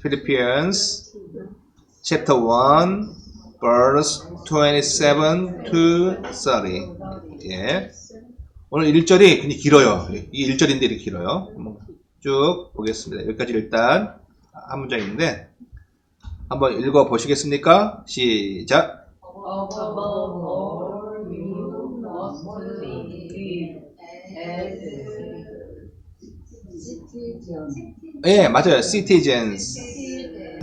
Philippians chapter 1 verse 27 to 30. 예. 오늘 1절이 굉장히 길어요. 이 1절인데 이렇게 길어요. 한번 쭉 보겠습니다. 여기까지 일단 한 문장인데 한번 읽어 보시겠습니까? 시작. 예, 맞아요. citizens.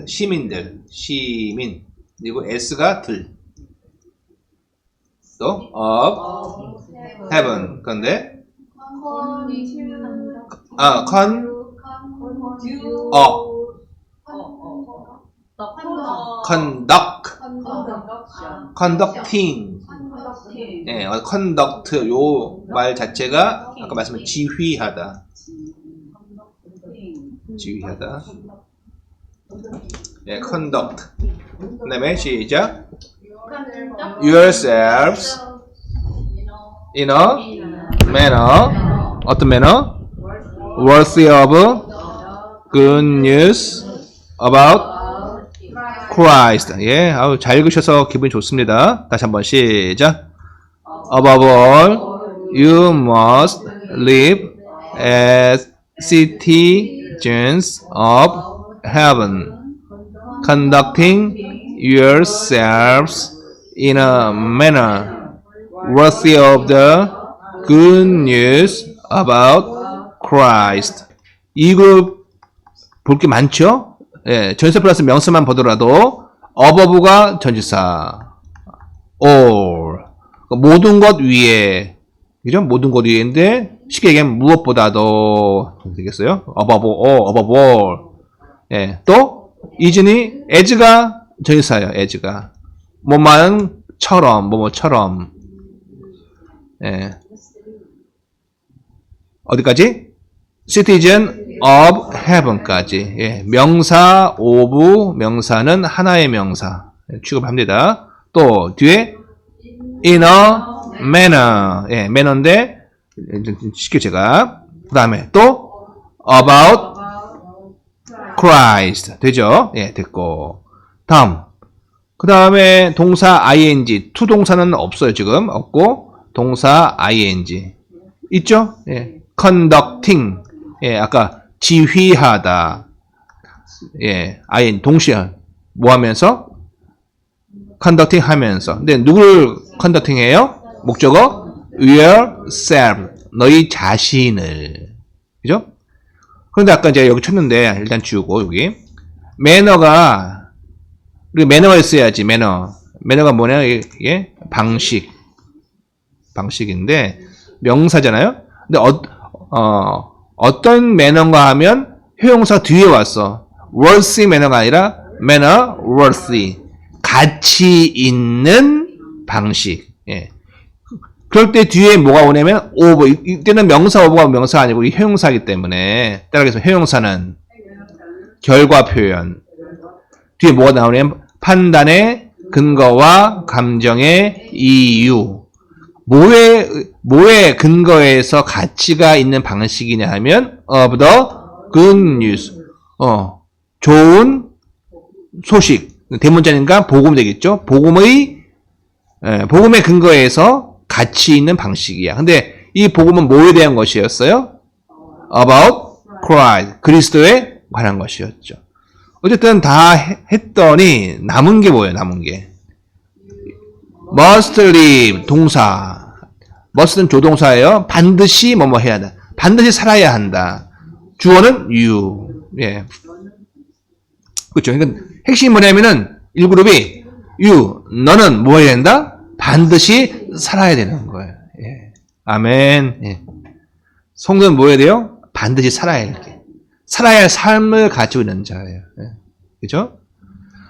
시민들, 시민. 그리고 s가 들. 또 of heaven. 그런데 아, con 어 conduct conducting 예, 어, conduct 요 말 자체가 아까 말씀한 지휘하다. 지휘하다. 예, conduct. 그 다음에 시작. yourselves in a manner 어떤 manner worthy of good news about Christ. 예, 아우 잘 읽으셔서 기분이 좋습니다. 다시 한번 시작. Above all, you must live as citizens of heaven, conducting yourselves in a manner worthy of the good news about Christ. 이 그룹 볼게 많죠? 예, 전세 플러스 명사만 보더라도 어버브가 전지사 all 모든 것 위에 그죠? 모든 것 위에인데 쉽게 얘기하면 무엇보다도 되겠어요? above all, above all 예, 또 이진이 as가 전지사예요. as가 뭐만 처럼 뭐뭐처럼 예. 어디까지? citizen of heaven까지 예, 명사 of 명사는 하나의 명사 예, 취급합니다. 또 뒤에 in a manner 예, manner인데 쉽게 제가 그 다음에 또 about Christ 되죠? 예, 됐고 다음 그 다음에 동사 ing to 동사는 없어요 지금 없고 동사 ing 있죠? 예, conducting 예, 아까 지휘하다. 예, 아예 동시에 뭐 하면서? conducting 하면서. 근데 누구를 conducting 해요? 목적어? yourself. 너희 자신을. 그죠? 그런데 아까 제가 여기 쳤는데, 일단 지우고, 여기. 매너가, 우리 매너가 있어야지, 매너. 매너가 뭐냐, 이게? 방식. 방식인데, 명사잖아요? 근데, 어, 어, 어떤 매너인가 하면 효용사 뒤에 왔어. worthy 매너가 아니라 manner worthy. 가치 있는 방식. 예. 그럴 때 뒤에 뭐가 오냐면 over. 이때는 명사 over가 명사가 아니고 이 효용사이기 때문에 따라서 효용사는 결과 표현. 뒤에 뭐가 나오냐면 판단의 근거와 감정의 이유. 뭐에 뭐에 근거해서 가치가 있는 방식이냐 하면 of the good news. 어, 좋은 소식. 대문자니까 복음 되겠죠. 복음의 예, 복음의 근거에서 가치 있는 방식이야. 근데 이 복음은 뭐에 대한 것이었어요? About Christ. 그리스도에 관한 것이었죠. 어쨌든 다 해- 했더니 남은 게 뭐예요? 남은 게 must live 동사 must는 조동사예요. 반드시 뭐뭐 해야 한다. 반드시 살아야 한다. 주어는 you. 예. 그렇죠. 그러니까 핵심이 뭐냐면은 1그룹이 you 너는 뭐 해야 된다? 반드시 살아야 되는 거예요. 예. 아멘. 예. 성도는 뭐 해야 돼요? 반드시 살아야 이렇게. 살아야 할 삶을 가지고 있는 자예요. 예. 그죠?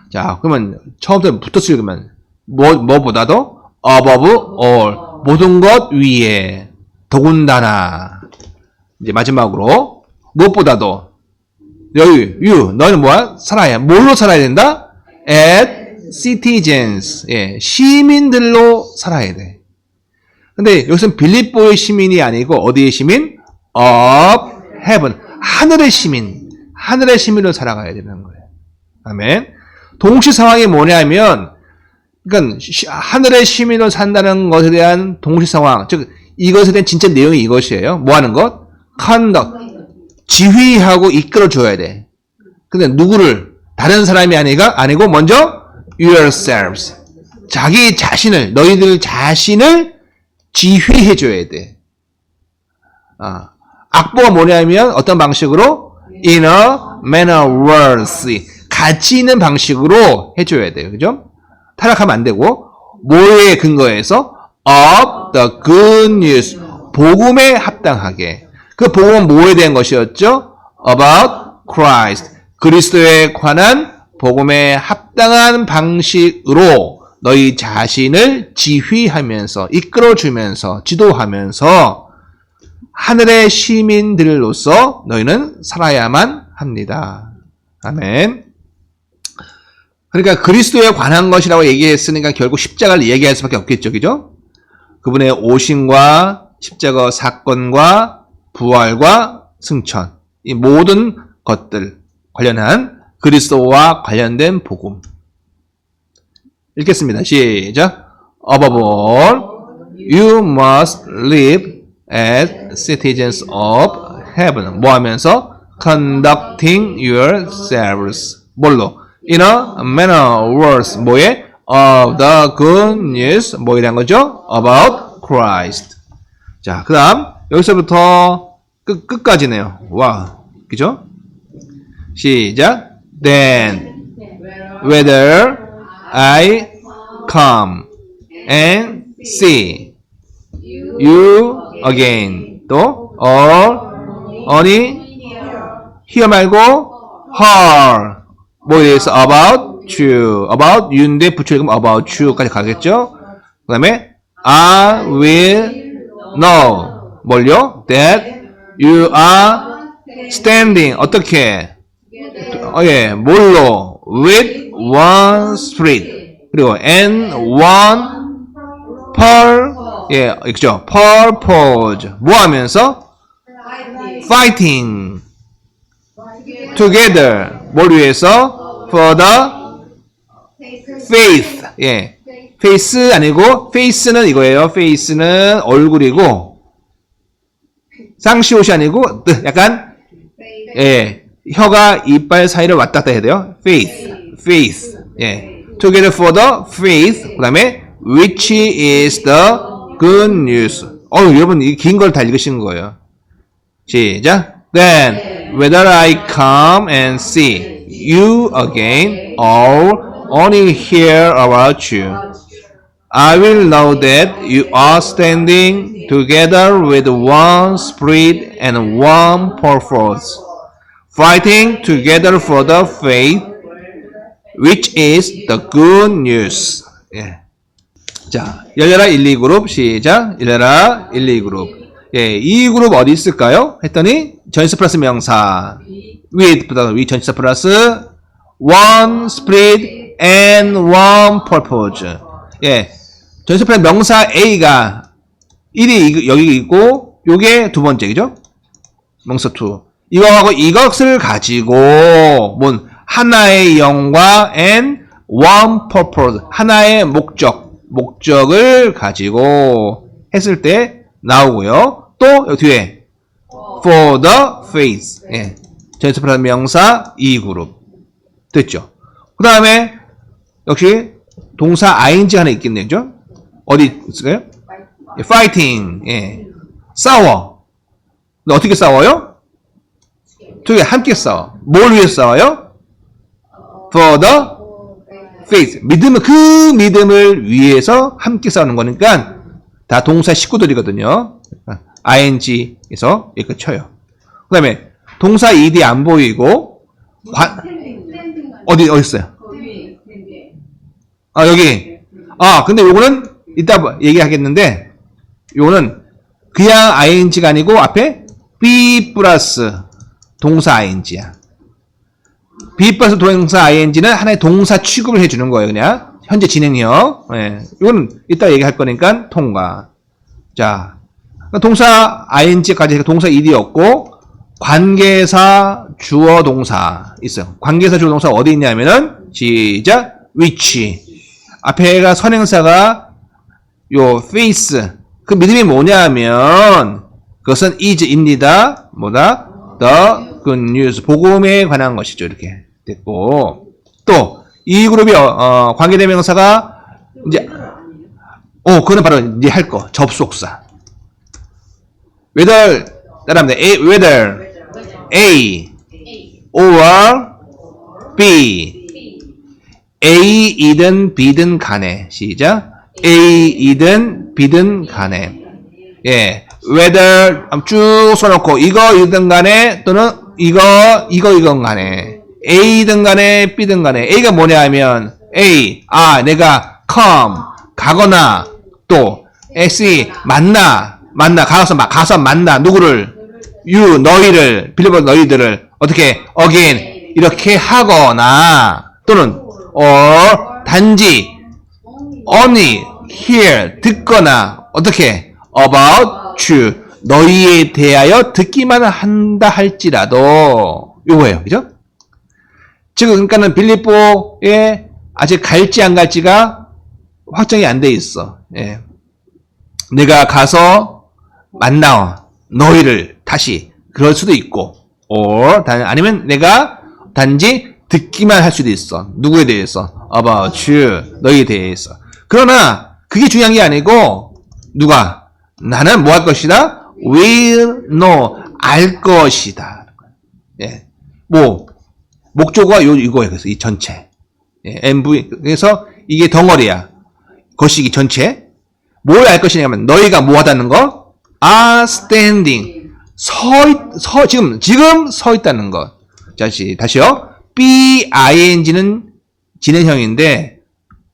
자, 그러면 처음부터 붙었을 그러면 뭐 뭐보다도 above all 모든 것 위에 더군다나 이제 마지막으로 무엇보다도 여기 you 너는 뭐야 살아야 뭘로 살아야 된다? at citizens 예 시민들로 살아야 돼. 근데 여기서는 빌립보의 시민이 아니고 어디의 시민? of heaven 하늘의 시민 하늘의 시민으로 살아가야 되는 거예요. 아멘. 동시 상황이 뭐냐면, 그러니까 시- 하늘의 시민으로 산다는 것에 대한 동시 상황, 즉 이것에 대한 진짜 내용이 이것이에요. 뭐 하는 것? conduct, 지휘하고 이끌어 줘야 돼. 근데 누구를 다른 사람이 아니가 아니고 먼저 yourselves, 자기 자신을 너희들 자신을 지휘해 줘야 돼. 아, 악보가 뭐냐면 어떤 방식으로 in a manner worthy 가치 있는 방식으로 해줘야 돼요. 그죠? 타락하면 안 되고 뭐에 근거해서 of the good news 복음에 합당하게 그 복음은 뭐에 대한 것이었죠? about Christ 그리스도에 관한 복음에 합 당한 방식으로 너희 자신을 지휘하면서 이끌어주면서 지도하면서 하늘의 시민들로서 너희는 살아야만 합니다. 아멘. 그러니까 그리스도에 관한 것이라고 얘기했으니까 결국 십자가를 얘기할 수밖에 없겠죠. 그죠? 그분의 오신과 십자가 사건과 부활과 승천 이 모든 것들 관련한 그리스도와 관련된 복음 읽겠습니다. 시작. Above all, you must live as citizens of heaven. 뭐 하면서? conducting yourselves. 뭘로? in a manner words. 뭐에? of the good news. 뭐 이란 거죠? about Christ. 자, 그 다음, 여기서부터 끝, 끝까지네요. 와, 그죠? 시작. Then, whether I come and see you again. 또, or, only, here 말고, her. 뭐에 대해서 about you. about you인데 붙여 읽으면 about you까지 가겠죠? 그 다음에, I will know. 뭘요? That you are standing. 어떻게? 어, 예, 뭘로? With one spirit. 그리고 and one per, 예, 그죠? purpose. 뭐 하면서? fighting. together. 뭘 위해서? for the faith. 예. face 아니고, face는 이거예요. face는 얼굴이고, 쌍시옷이 아니고, 뜨, 약간, 예, 혀가 이빨 사이를 왔다 갔다 해야 돼요. faith, faith, 예. together for the faith, 그 다음에 which is the good news. 어, 여러분 이 긴 걸 다 읽으시는 거예요. 시작. Then whether I come and see you again or only hear about you, I will know that you are standing together with one spirit and one purpose, Fighting together for the faith, which is the good news. 예. 자, 열려라 1, 2그룹 시작. 열려라 1, 2그룹. 예, 2그룹 어디 있을까요? 했더니 전시 플러스 명사 with보다 위 전치사 플러스 one spirit and one purpose. 예, 전시 플러스 명사 A가 1이 여기 있고 요게 두 번째 그죠? 명사 2. 이거하고 이것을 가지고 뭔 하나의 영과 and one purpose 하나의 목적 목적을 가지고 했을 때 나오고요. 또 여기 뒤에 for the faith 예. 전스프라 명사 2그룹 됐죠. 그 다음에 역시 동사 ing 하나 있겠네요. 그죠? 어디 있을까요? 예, fighting 예. 싸워 근데 어떻게 싸워요? 둘이 함께 싸워 뭘 위해 싸워요? for the faith 믿음을 그 믿음을 위해서 함께 싸우는 거니까 다 동사 식구들이거든요. ing에서 이렇게 쳐요. 그 다음에 동사 ed 안 보이고 관- 어디 있어요? 아 여기 아 근데 요거는 이따 봐- 얘기하겠는데 요거는 그냥 ing가 아니고 앞에 be 플러스 동사 ing야. be 플러스 동사 ing는 하나의 동사 취급을 해주는 거예요 그냥 현재 진행형. 예. 이거는 이따 얘기할 거니까 통과. 자, 동사 ing까지 동사 ed였고 관계사 주어 동사 있어요. 관계사 주어 동사 어디 있냐면은 시작 which 앞에가 선행사가 요 face 그 믿음이 뭐냐면 그것은 is입니다. 뭐다? the good news 복음에 관한 것이죠. 이렇게 됐고 또 이 그룹이 어, 어, 관계대명사가 이제 어 그거는 바로 이제 할 거 접속사. whether 따라합니다. A, whether A or B. A이든 B든 간에. 시작. A이든 B든 간에. 예. whether 쭉 써놓고 이거이든 간에 또는 이거 이거 이건 간에. A든 간에 B든 간에. A가 뭐냐 하면 A 아 내가 come 가거나 또 SE 만나 만나 가서 마- 가서 만나. 누구를? You 너희를 빌리버 너희들을. 어떻게? Again. 이렇게 하거나 또는 or 단지 only hear 듣거나. 어떻게? About you 너희에 대하여 듣기만 한다 할지라도 요거예요 그죠? 지금 그러니까는 빌립보에 아직 갈지 안 갈지가 확정이 안 돼 있어. 예. 내가 가서 만나 너희를 다시 그럴 수도 있고, or 단- 아니면 내가 단지 듣기만 할 수도 있어. 누구에 대해서? about you 너희에 대해서. 그러나 그게 중요한 게 아니고 누가 나는 뭐 할 것이다? Will know 알 것이다. 예. 뭐 목조가 요 이거예요. 그래서 이 전체. 예, MV 그래서 이게 덩어리야. 거시기 전체. 뭘 알 것이냐면 너희가 뭐 하다는 거? are standing. 서, 있, 서 지금 지금 서 있다는 것. 다시 다시요. be ing는 진행형인데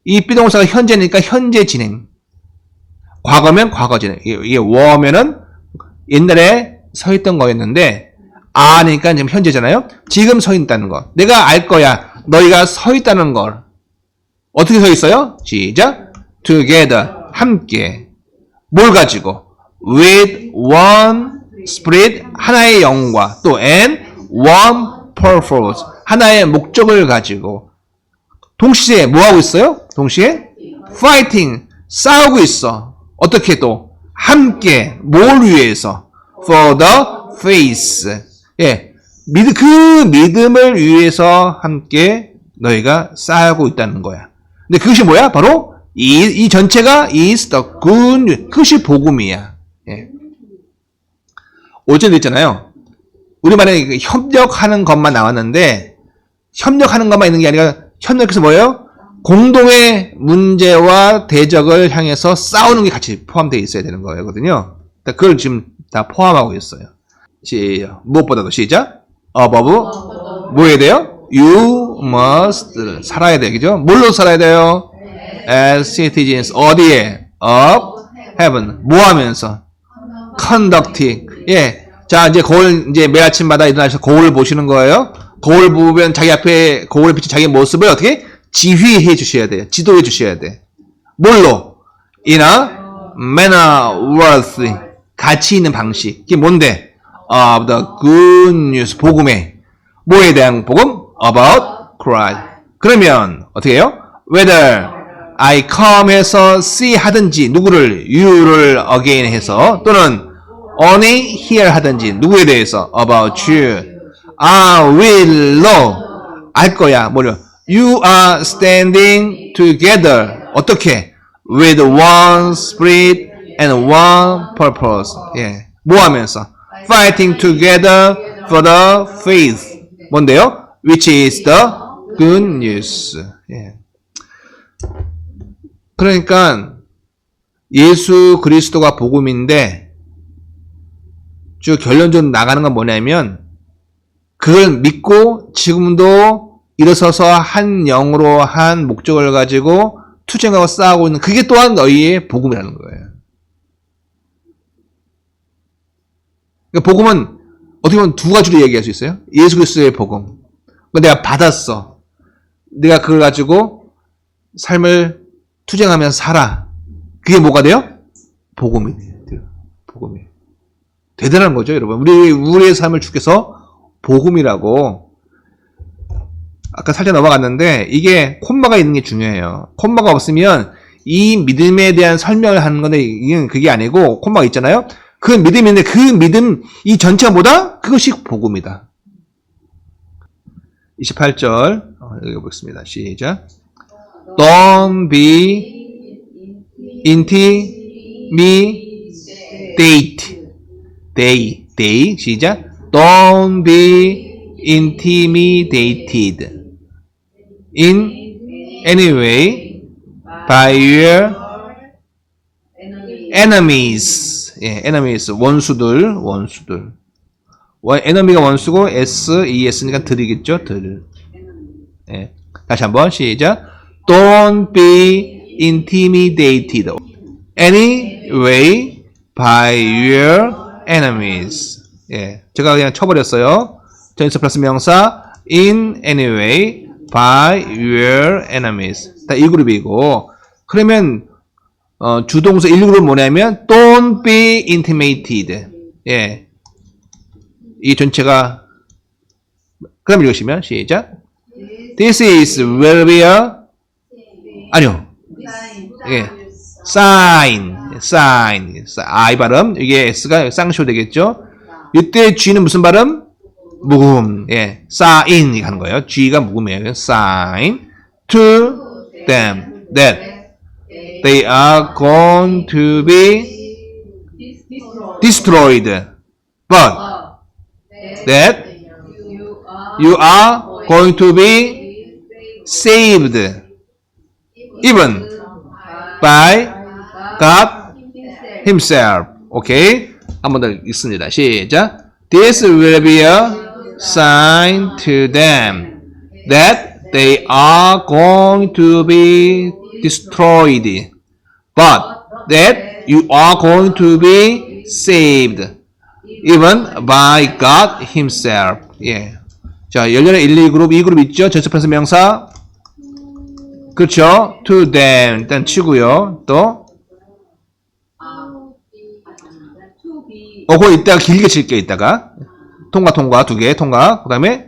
이 비동사가 현재니까 현재 진행. 과거면 과거 진행. 이게, 워면은 옛날에 서 있던 거였는데 아니까 지금 현재잖아요. 지금 서 있다는 거. 내가 알 거야. 너희가 서 있다는 걸. 어떻게 서 있어요? 시작. Together. 함께. 뭘 가지고? With one spirit. 하나의 영과 또 and one purpose. 하나의 목적을 가지고. 동시에 뭐 하고 있어요? 동시에 fighting. 싸우고 있어. 어떻게 또? 함께. 뭘 위해서? For the faith. 예. 믿, 그 믿음을 위해서 함께 너희가 싸우고 있다는 거야. 근데 그것이 뭐야? 바로 이, 이 전체가 is the good. 그것이 복음이야. 예. 오전에 있잖아요. 우리만의 그 협력하는 것만 나왔는데 협력하는 것만 있는 게 아니라 협력해서 뭐예요? 공동의 문제와 대적을 향해서 싸우는 게 같이 포함되어 있어야 되는 거거든요. 그걸 지금 다 포함하고 있어요. 시작. 무엇보다도 시작. above 뭐 해야 돼요? You must 살아야 돼, 그죠? 뭘로 살아야 돼요? As citizens 어디에? Of heaven 뭐 하면서? conducting 예. 자 이제 거울 이제 매일 아침마다 일어나셔서 거울을 보시는 거예요. 거울 보면 자기 앞에 거울에 비친 자기 모습을 어떻게 지휘해 주셔야 돼요. 지도해 주셔야 돼. 뭘로? A manner worthy 가치 있는 방식. 이게 뭔데? Of the good news 복음에 뭐에 대한 복음? About Christ. 그러면 어떻게 해요? Whether I come 해서 see 하든지 누구를 you를 again 해서 또는 only hear 하든지 누구에 대해서 about you I will know 알 거야 뭐려 you are standing together 어떻게 with one spirit and one purpose 예. 뭐 하면서 fighting together for the faith 뭔데요? which is the good news 예. 그러니까 예수 그리스도가 복음인데 쭉 결론적으로 나가는 건 뭐냐면 그걸 믿고 지금도 일어서서 한 영으로 한 목적을 가지고 투쟁하고 싸우고 있는 그게 또한 너희의 복음이라는 거예요. 그러니까 복음은 어떻게 보면 두 가지로 얘기할 수 있어요. 예수 그리스도의 복음. 그거 내가 받았어. 내가 그걸 가지고 삶을 투쟁하면서 살아. 그게 뭐가 돼요? 복음이 돼요. 복음이. 대단한 거죠, 여러분. 우리 우리의 삶을 주께서 복음이라고 아까 살짝 넘어갔는데 이게 콤마가 있는 게 중요해요. 콤마가 없으면 이 믿음에 대한 설명을 하는 건데 이게 그게 아니고 콤마가 있잖아요. 그 믿음인데 그 믿음 이 전체가 뭐다? 그것이 복음이다. 28절 어, 읽어보겠습니다. 시작. Don't be intimidate. They, they, 시작. Don't be intimidated in any way by your enemies. 예, enemies. 원수들, 원수들. 원, enemy가 원수고, s, e, s니까 들이겠죠? 들. 예. 다시 한번 시작. Don't be intimidated any way by your enemies. 예. 제가 그냥 쳐버렸어요. 전치 플러스 명사 in any way by your enemies. 다이 그룹이고. 그러면 어, 주동사 1그룹 뭐냐면 don't be intimidated. 예. 이 전체가 그다음 읽으시면 시작. This is will be a 아니요. 예. sign. sign. I 발음. 이게 S가 쌍쇼 되겠죠? 이때 G는 무슨 발음? 묵음. 예. sign 하는 거예요. G가 묵음이에요. sign to them that they are going to be destroyed. But that you are going to be saved even by God Himself. 오케이. 한번 더 읽습니다. 시작. This will be a sign to them that they are going to be destroyed, but that you are going to be saved, even by God Himself. 예. 자, 열렬의 1, 2그룹, 2그룹 있죠? 전체편서 명사. 그렇죠? To them. 일단 치고요. 또. 어, 그거 이따가 길게 칠게, 이따가. 통과, 통과, 두 개, 통과. 그 다음에,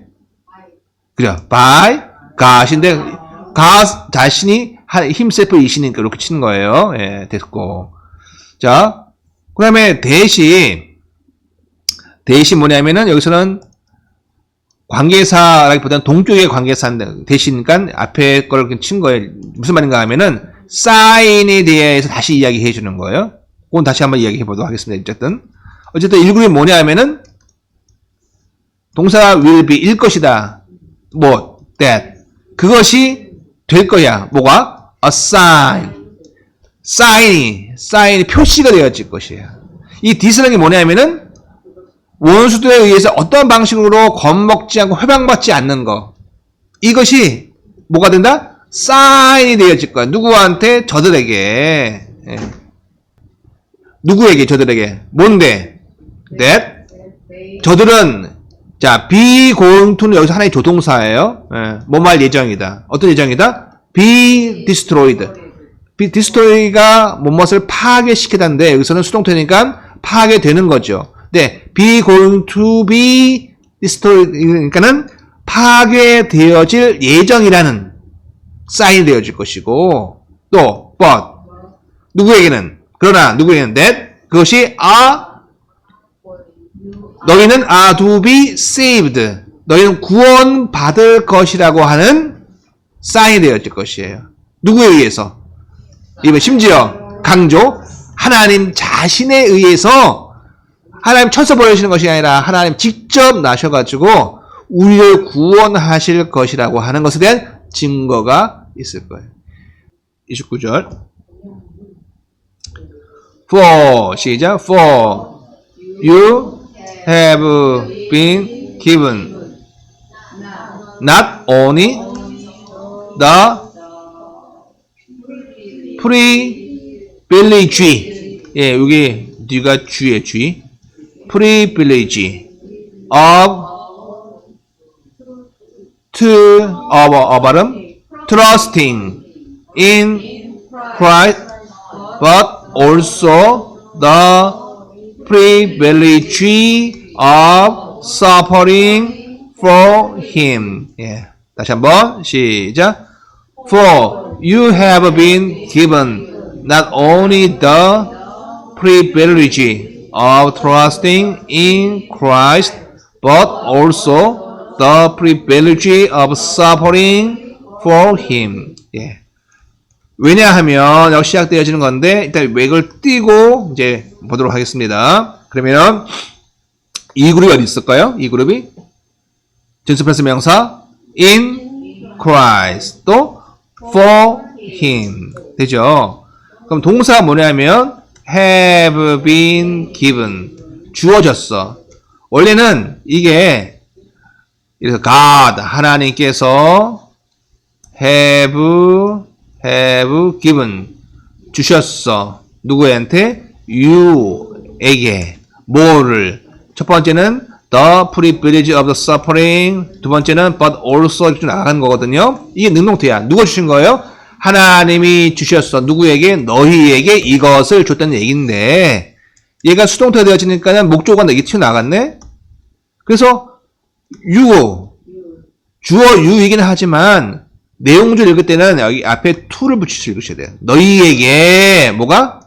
그죠. by, god인데, God 자신이 힘셀프 이시니까 이렇게 치는 거예요. 예, 됐고. 자, 그 다음에 대시, 대시 뭐냐면은 여기서는 관계사라기보다는 동쪽의 관계사인데 대시니까 앞에 걸 친 거예요. 무슨 말인가 하면은 사인에 대해서 다시 이야기해 주는 거예요. 그건 다시 한번 이야기해 보도록 하겠습니다. 어쨌든 어쨌든 1그룹이 뭐냐 하면은 동사가 will be 일 것이다. 뭐 that 그것이 될 거야. 뭐가 a sign. 사인이 사인이 표시가 되어질 것이에요. 이 this라는 게 뭐냐면은 원수들에 의해서 어떤 방식으로 겁먹지 않고 회방받지 않는 거. 이것이 뭐가 된다? 사인이 되어질 거야. 누구한테? 저들에게. 예. 누구에게? 저들에게. 뭔데? that 저들은 자 be going to는 여기서 하나의 조동사예요. 예. 뭐말 예정이다. 어떤 예정이다? be destroyed. be destroy가 뭐뭇을 파괴시키다는데 여기서는 수동태니까 파괴되는 거죠. 네, be going to be destroyed 그러니까는 파괴되어질 예정이라는 사인이 되어질 것이고 또 but 누구에게는 그러나 누구에게는 that 그것이 are 너희는 are to be saved 너희는 구원받을 것이라고 하는 사인이 되어질 것이에요. 누구에 의해서? 이번 심지어 강조 하나님 자신에 의해서 하나님 천사 보여주시는 것이 아니라 하나님 직접 나셔가지고 우리를 구원하실 것이라고 하는 것에 대한 증거가 있을 거예요. 29절. For 시작. For you have been given not only the privilege 예, 여기 뒤가 쥐예 쥐. privilege of to of, of 발음 trusting in Christ but also the privilege of suffering for him. 예. 다시 한번 시작. For you have been given not only the privilege of trusting in Christ, but also the privilege of suffering for him. 예. 왜냐하면 여기 시작되어지는 건데 일단 맥을 띄고 이제 보도록 하겠습니다. 그러면 이 그룹이 어디 있을까요? 이 그룹이 전수편수 명사 in Christ 또 for him 되죠. 그럼 동사가 뭐냐면 have been given 주어졌어. 원래는 이게 이래서 God 하나님께서 have have given 주셨어. 누구한테? You에게 뭐를? 첫 번째는 the privilege of the suffering. 두 번째는 but also 이렇게 나가는 거거든요. 이게 능동태야. 누가 주신 거예요? 하나님이 주셨어. 누구에게? 너희에게 이것을 줬다는 얘기인데 얘가 수동태가 되어지니까는 목적어가 이게 튀어나갔네. 그래서 you 주어 you이긴 하지만 내용줄 읽을 때는 여기 앞에 to를 붙이셔 읽으셔야 돼요. 너희에게 뭐가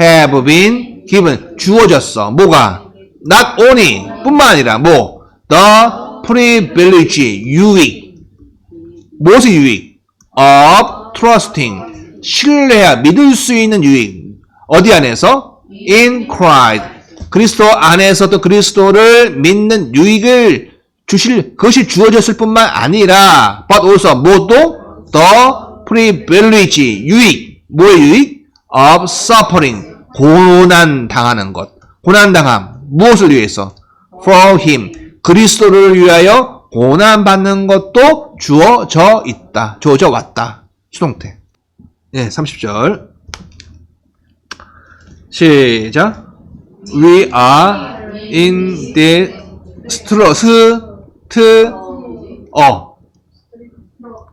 have been given 주어졌어. 뭐가 not only 뿐만 아니라 뭐 the privilege 유익 무엇의 유익 of trusting 신뢰야 믿을 수 있는 유익 어디 안에서 in Christ 그리스도 안에서 또 그리스도를 믿는 유익을 주실 그것이 주어졌을 뿐만 아니라 but also 뭐도 the privilege 유익 뭐의 유익 of suffering 고난 당하는 것. 고난 당함. 무엇을 위해서? For him. 그리스도를 위하여 고난 받는 것도 주어져 있다. 주어져 왔다. 수동태. 예 30절. 시작. We are in the struggle 어,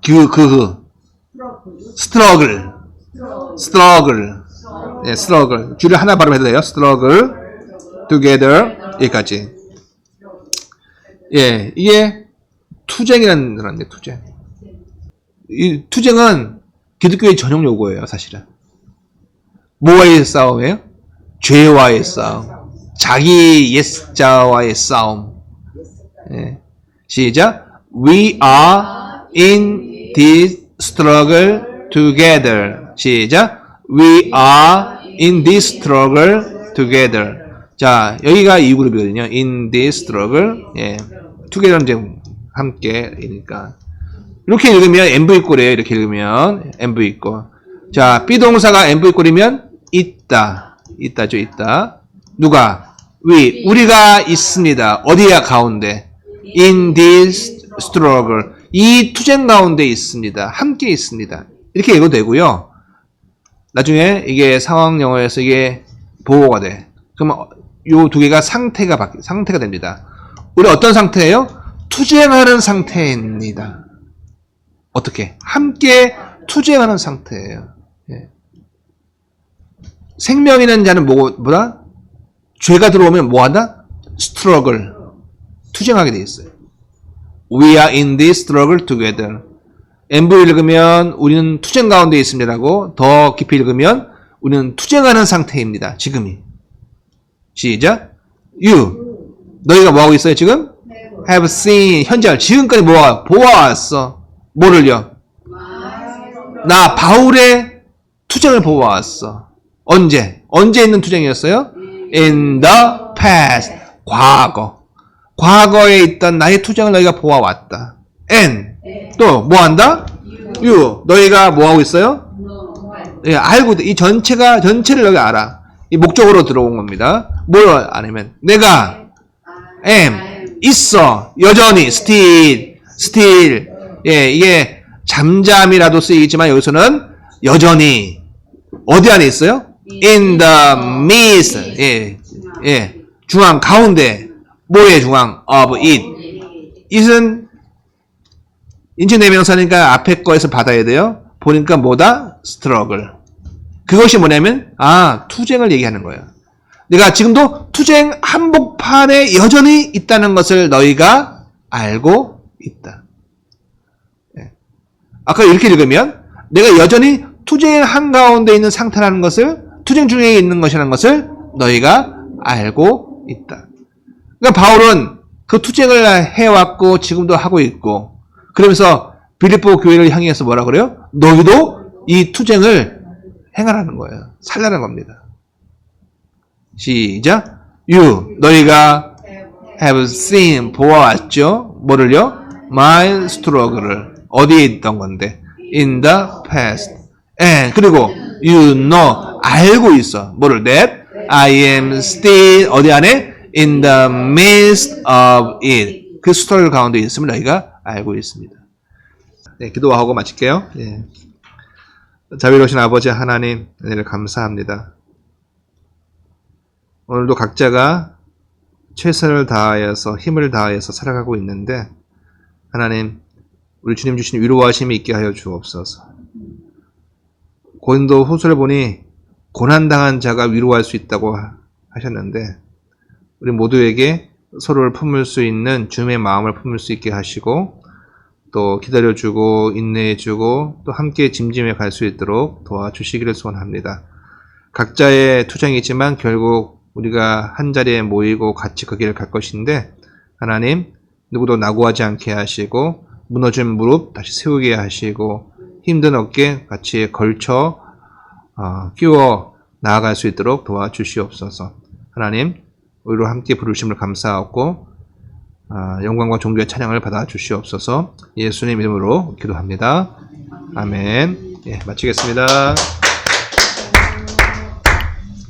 그, 그, 그, struggle, struggle, 예, struggle. 줄을 하나 발음해도 돼요. struggle, together, 여기까지. 예, 이게 투쟁이라는 단어인데, 투쟁. 이 투쟁은 기독교의 전용 용어예요, 사실은. 뭐와의 싸움이에요? 죄와의 싸움. 자기 옛자와의 싸움. 예. 시작. We are in this struggle together. 시작. We are in this struggle together. 자, 여기가 이 그룹이거든요. In this struggle. 예. together는 이제 함께이니까. 이렇게 읽으면 MV 꼴이에요. 이렇게 읽으면 MV 꼴. 자, 비동사가 MV 꼴이면 있다. 있다죠, 있다. 누가? we. 우리가 있습니다. 어디야, 가운데? in this struggle. 이 투쟁 가운데 있습니다. 함께 있습니다. 이렇게 읽어도 되고요. 나중에 이게 상황 영어에서 이게 보호가 돼. 그러면 요 두 개가 상태가 바뀌, 상태가 됩니다. 우리 어떤 상태예요? 투쟁하는 상태입니다. 어떻게? 함께 투쟁하는 상태예요. 예. 생명이라는 자는 뭐, 뭐다? 죄가 들어오면 뭐 한다? struggle. 투쟁하게 돼 있어요. We are in this struggle together. MV 읽으면 우리는 투쟁 가운데 있습니다라고 더 깊이 읽으면 우리는 투쟁하는 상태입니다. 지금이. 시작. You. 너희가 뭐하고 있어요 지금? Have seen. 현재 지금까지 뭐하? 보아왔어. 뭐를요? 나 바울의 투쟁을 보아왔어. 언제? 언제 있는 투쟁이었어요? In the past. 과거. 과거에 있던 나의 투쟁을 너희가 보아왔다. And 또 뭐 한다? You 너희가 뭐 하고 있어요? 예, 알고 이 전체가 전체를 여기 알아. 이 목적으로 들어온 겁니다. 뭘 아니면? 내가. Am 있어. 여전히. still still 예 이게 잠잠이라도 쓰이지만 여기서는 여전히. 어디 안에 있어요? in the midst. 예, 예. 중앙 가운데. 뭐의 중앙 of it. it은 인칭 대명사니까 앞에 거에서 받아야 돼요. 보니까 뭐다? struggle. 그것이 뭐냐면 아 투쟁을 얘기하는 거예요. 내가 지금도 투쟁 한복판에 여전히 있다는 것을 너희가 알고 있다. 예. 아까 이렇게 읽으면 내가 여전히 투쟁 한가운데 있는 상태라는 것을 투쟁 중에 있는 것이라는 것을 너희가 알고 있다. 그러니까 바울은 그 투쟁을 해왔고 지금도 하고 있고 그러면서 빌립보 교회를 향해서 뭐라 그래요? 너희도 이 투쟁을 행하라는 거예요. 살라는 겁니다. 시작. You 너희가 have seen 보아왔죠. 뭐를요? My struggle를 어디에 있던 건데 in the past. and 그리고 you know 알고 있어. 뭐를 that I am still 어디 안에 in the midst of it. 그 스토리 가운데 있음을 너희가 알고 있습니다. 네, 기도하고 마칠게요. 예. 자비로우신 아버지 하나님, 은혜를 감사합니다. 오늘도 각자가 최선을 다하여서 힘을 다하여서 살아가고 있는데 하나님 우리 주님 주신 위로하심이 있게 하여 주옵소서. 고린도 후서를 보니 고난당한 자가 위로할 수 있다고 하- 하셨는데 우리 모두에게 서로를 품을 수 있는 주님의 마음을 품을 수 있게 하시고 또 기다려주고 인내해주고 또 함께 짐짐에 갈수 있도록 도와주시기를 소원합니다. 각자의 투쟁이지만 결국 우리가 한 자리에 모이고 같이 그 길을 갈 것인데 하나님 누구도 낙오하지 않게 하시고 무너진 무릎 다시 세우게 하시고 힘든 어깨 같이 걸쳐 어, 끼워 나아갈 수 있도록 도와주시옵소서. 하나님 우리로 함께 부르심을 감사하고 아, 영광과 존귀의 찬양을 받아 주시옵소서. 예수님 이름으로 기도합니다. 아멘. 예, 마치겠습니다.